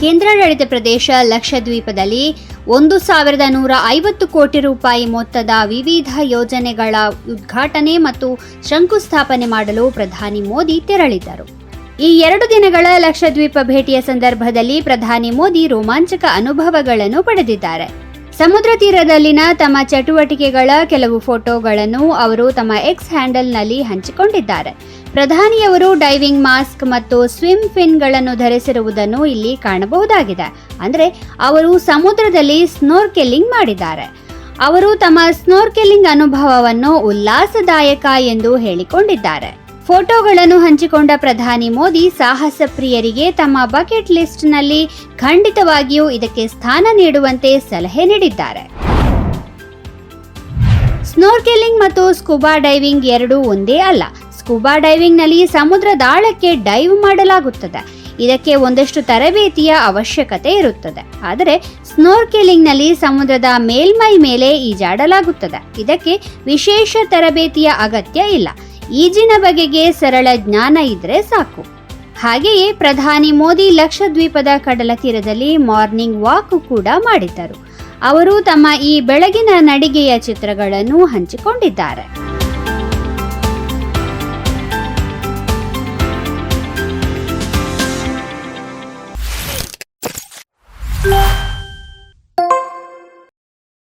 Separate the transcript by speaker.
Speaker 1: ಕೇಂದ್ರಾಡಳಿತ ಪ್ರದೇಶ ಲಕ್ಷದ್ವೀಪದಲ್ಲಿ ಒಂದು ಸಾವಿರದ ನೂರ ಐವತ್ತು ಕೋಟಿ ರೂಪಾಯಿ ಮೊತ್ತದ ವಿವಿಧ ಯೋಜನೆಗಳ ಉದ್ಘಾಟನೆ ಮತ್ತು ಶಂಕುಸ್ಥಾಪನೆ ಮಾಡಲು ಪ್ರಧಾನಿ ಮೋದಿ ತೆರಳಿದ್ದರು. ಈ ಎರಡು ದಿನಗಳ ಲಕ್ಷದ್ವೀಪ ಭೇಟಿಯ ಸಂದರ್ಭದಲ್ಲಿ ಪ್ರಧಾನಿ ಮೋದಿ ರೋಮಾಂಚಕ ಅನುಭವಗಳನ್ನು ಪಡೆದಿದ್ದಾರೆ. ಸಮುದ್ರ ತೀರದಲ್ಲಿನ ತಮ್ಮ ಚಟುವಟಿಕೆಗಳ ಕೆಲವು ಫೋಟೋಗಳನ್ನು ಅವರು ತಮ್ಮ ಎಕ್ಸ್ ಹ್ಯಾಂಡಲ್ನಲ್ಲಿ ಹಂಚಿಕೊಂಡಿದ್ದಾರೆ. ಪ್ರಧಾನಿಯವರು ಡೈವಿಂಗ್ ಮಾಸ್ಕ್ ಮತ್ತು ಸ್ವಿಮ್ ಫಿನ್ಗಳನ್ನು ಧರಿಸಿರುವುದನ್ನು ಇಲ್ಲಿ ಕಾಣಬಹುದಾಗಿದೆ. ಅಂದರೆ ಅವರು ಸಮುದ್ರದಲ್ಲಿ ಸ್ನೋರ್ಕೆಲ್ಲಿಂಗ್ ಮಾಡಿದ್ದಾರೆ. ಅವರು ತಮ್ಮ ಸ್ನೋರ್ಕೆಲ್ಲಿಂಗ್ ಅನುಭವವನ್ನು ಉಲ್ಲಾಸದಾಯಕ ಎಂದು ಹೇಳಿಕೊಂಡಿದ್ದಾರೆ. ಫೋಟೋಗಳನ್ನು ಹಂಚಿಕೊಂಡ ಪ್ರಧಾನಿ ಮೋದಿ ಸಾಹಸ ಪ್ರಿಯರಿಗೆ ತಮ್ಮ ಬಕೆಟ್ ಲಿಸ್ಟ್ನಲ್ಲಿ ಖಂಡಿತವಾಗಿಯೂ ಇದಕ್ಕೆ ಸ್ಥಾನ ನೀಡುವಂತೆ ಸಲಹೆ ನೀಡಿದ್ದಾರೆ. ಸ್ನೋರ್ಕೆಲಿಂಗ್ ಮತ್ತು ಸ್ಕೂಬಾ ಡೈವಿಂಗ್ ಎರಡೂ ಒಂದೇ ಅಲ್ಲ. ಸ್ಕೂಬಾ ಡೈವಿಂಗ್ನಲ್ಲಿ ಸಮುದ್ರದಾಳಕ್ಕೆ ಡೈವ್ ಮಾಡಲಾಗುತ್ತದೆ. ಇದಕ್ಕೆ ಒಂದಷ್ಟು ತರಬೇತಿಯ ಅವಶ್ಯಕತೆ ಇರುತ್ತದೆ. ಆದರೆ ಸ್ನೋರ್ಕೆಲಿಂಗ್ನಲ್ಲಿ ಸಮುದ್ರದ ಮೇಲ್ಮೈ ಮೇಲೆ ಈಜಾಡಲಾಗುತ್ತದೆ. ಇದಕ್ಕೆ ವಿಶೇಷ ತರಬೇತಿಯ ಅಗತ್ಯ ಇಲ್ಲ. ಈಜಿನ ಬಗೆಗೆ ಸರಳ ಜ್ಞಾನ ಇದ್ರೆ ಸಾಕು. ಹಾಗೆಯೇ ಪ್ರಧಾನಿ ಮೋದಿ ಲಕ್ಷದ್ವೀಪದ ಕಡಲ ತೀರದಲ್ಲಿ ಮಾರ್ನಿಂಗ್ ವಾಕ್ ಕೂಡ ಮಾಡಿದ್ದರು. ಅವರು ತಮ್ಮ ಈ ಬೆಳಗಿನ ನಡಿಗೆಯ ಚಿತ್ರಗಳನ್ನು ಹಂಚಿಕೊಂಡಿದ್ದಾರೆ.